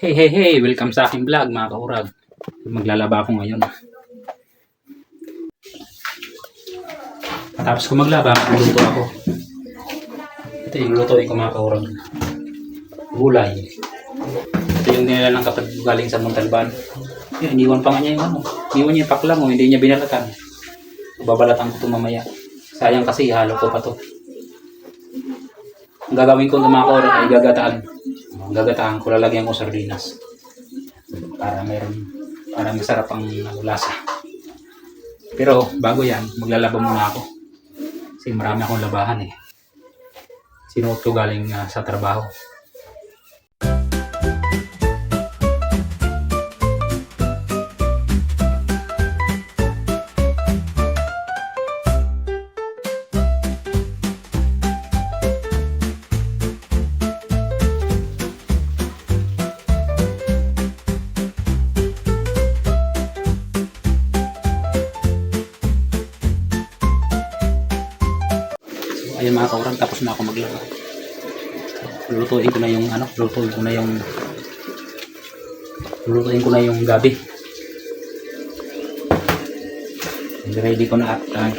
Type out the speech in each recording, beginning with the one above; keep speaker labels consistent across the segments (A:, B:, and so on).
A: Hey, hey, hey! Welcome sa aking vlog, mga kaurag. Maglalaba ako ngayon. Tapos ko maglaba, magluluto ako. Ito yung lutuin ko mga kaurag. Gulay. Ito yung nila ng kapag galing sa Montalban. Yun, iniwan pa nga niya yung ano. Iniwan niya yung pakla mo, hindi niya binalatan. Babalatan ko ito mamaya. Sayang kasi, halo ko pa to. Ang gagawin ko ng mga kaurag ay gagataan. Ang gagataan ko, lalagyan ko sardinas. Para meron, para masarap ang lasa. Pero bago yan, maglalaba muna ako. Kasi marami akong labahan eh. Sinuot ko galing ah, sa trabaho. Ayun mga kaurang, tapos na ako maglaba. Lulutuin ko na yung ano, lulutuin ko na yung lulutuin ko na yung gabi. Ready ko na at uh,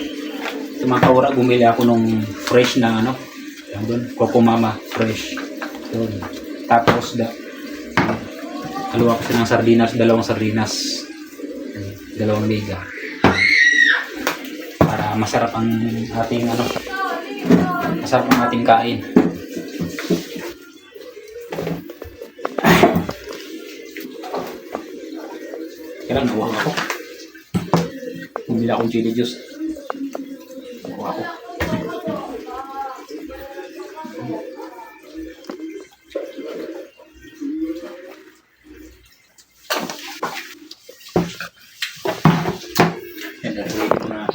A: sa mga kaurang, bumili ako nung fresh na ano, yan doon, Coco Mama fresh. Yun. Tapos da, Haluwa ko ng sardinas, dalawang sardinas. Dalawang mega. Para masarap ang ating ano, masarap ang ating kain. Kailan nawang ako. Bumili akong chili juice. Nakuha ako. Yan, ready ko na.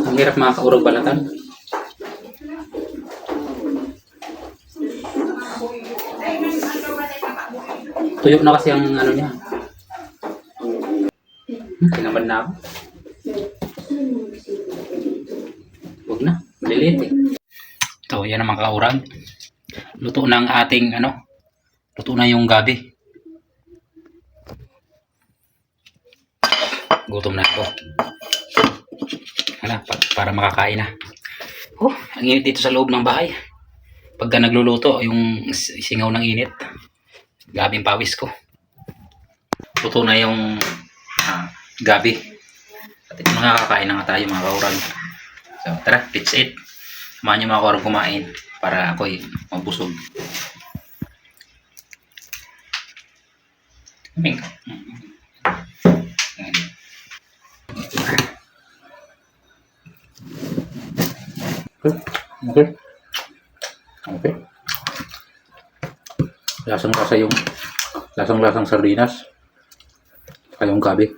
A: Ang hirap mga kaurog balatan. Tuyo na kasi ang ano niya. Hmm, Tinamad na ako. Huwag na. Maliliit eh. Ito, yan ang kaurag. Luto na ang ating ano. Luto na yung gabi. Gutom na ako. Hala, pa- para makakain na. Oh, ang init dito sa loob ng bahay. Pagka nagluluto, yung singaw ng init. Gabing pawis ko. Luto na yung ah, gabi. At ito mga kakain na nga tayo mga kaurag. So tara, let's eat. Samahan niyo mga kaurag kumain para ako'y mabusog. Kaming. Okay. Okay. Lasang lasa yung lasang lasang sardinas. Saka yung gabi.